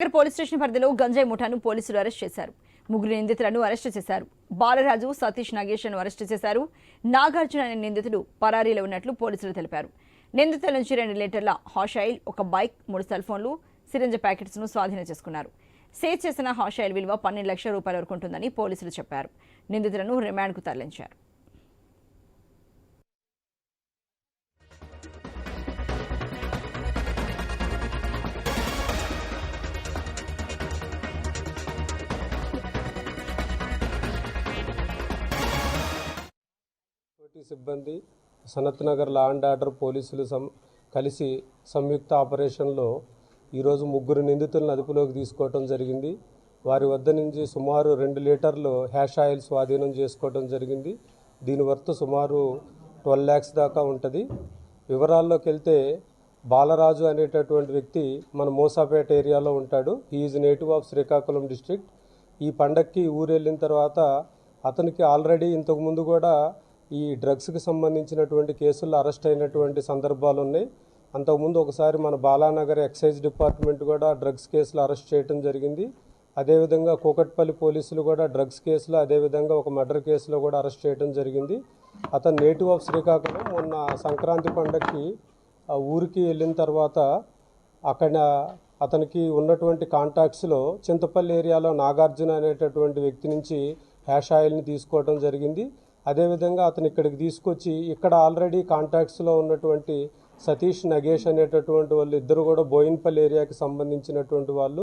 Nagar police station పరిధిలో గంజాయి ముఠాను పోలీసులు అరెస్ట్ చేశారు. ముగ్గురు నిందితులను అరెస్టు చేశారు. బాలరాజు సతీష్ నాగేష్ను అరెస్టు చేశారు. నాగార్జున అనే నిందితుడు పరారీలో ఉన్నట్లు పోలీసులు తెలిపారు. నిందితుల నుంచి రెండు లీటర్ల హాషాయిల్ ఒక బైక్ మూడు సెల్ ఫోన్లు సిరింజ ప్యాకెట్స్ను స్వాధీనం చేసుకున్నారు. సేజ్ చేసిన హాషాయిల్ విలువ పన్నెండు లక్షల రూపాయల వరకు ఉంటుందని పోలీసులు చెప్పారు. నిందితులను రిమాండ్కు తరలించారు. కమిటీ సిబ్బంది Sanath Nagar law and order పోలీసులు సం కలిసి సంయుక్త ఆపరేషన్లో ఈరోజు ముగ్గురు నిందితులను అదుపులోకి తీసుకోవడం జరిగింది. వారి వద్ద నుంచి సుమారు రెండు లీటర్లు హ్యాష్ ఆయిల్ స్వాధీనం చేసుకోవడం జరిగింది. దీని వర్త్ సుమారు ట్వెల్వ్ ల్యాక్స్ దాకా ఉంటుంది. వివరాల్లోకి వెళ్తే బాలరాజు అనేటటువంటి వ్యక్తి మన మోసాపేట ఏరియాలో ఉంటాడు. Is native of Srikakulam district ఈ పండక్కి ఊరు వెళ్ళిన తర్వాత అతనికి ఆల్రెడీ ఇంతకుముందు కూడా ఈ డ్రగ్స్కి సంబంధించినటువంటి కేసుల్లో అరెస్ట్ అయినటువంటి సందర్భాలు ఉన్నాయి. అంతకుముందు ఒకసారి మన బాలానగర్ ఎక్సైజ్ డిపార్ట్మెంట్ కూడా డ్రగ్స్ కేసులు అరెస్ట్ చేయడం జరిగింది. అదేవిధంగా కూకట్పల్లి పోలీసులు కూడా డ్రగ్స్ కేసులో అదేవిధంగా ఒక మర్డర్ కేసులో కూడా అరెస్ట్ చేయడం జరిగింది. అతను నేటివ్ ఆఫ్ శ్రీకాకుళం. మొన్న సంక్రాంతి పండగకి ఊరికి వెళ్ళిన తర్వాత అక్కడ అతనికి ఉన్నటువంటి కాంటాక్ట్స్లో చింతపల్లి ఏరియాలో నాగార్జున అనేటటువంటి వ్యక్తి నుంచి హ్యాష్ ఆయిల్ని తీసుకోవడం జరిగింది. అదేవిధంగా అతను ఇక్కడికి తీసుకొచ్చి ఇక్కడ ఆల్రెడీ కాంటాక్ట్స్లో ఉన్నటువంటి సతీష్ నగేష్ అనేటటువంటి వాళ్ళు ఇద్దరు కూడా బోయిన్పల్లి ఏరియాకి సంబంధించినటువంటి వాళ్ళు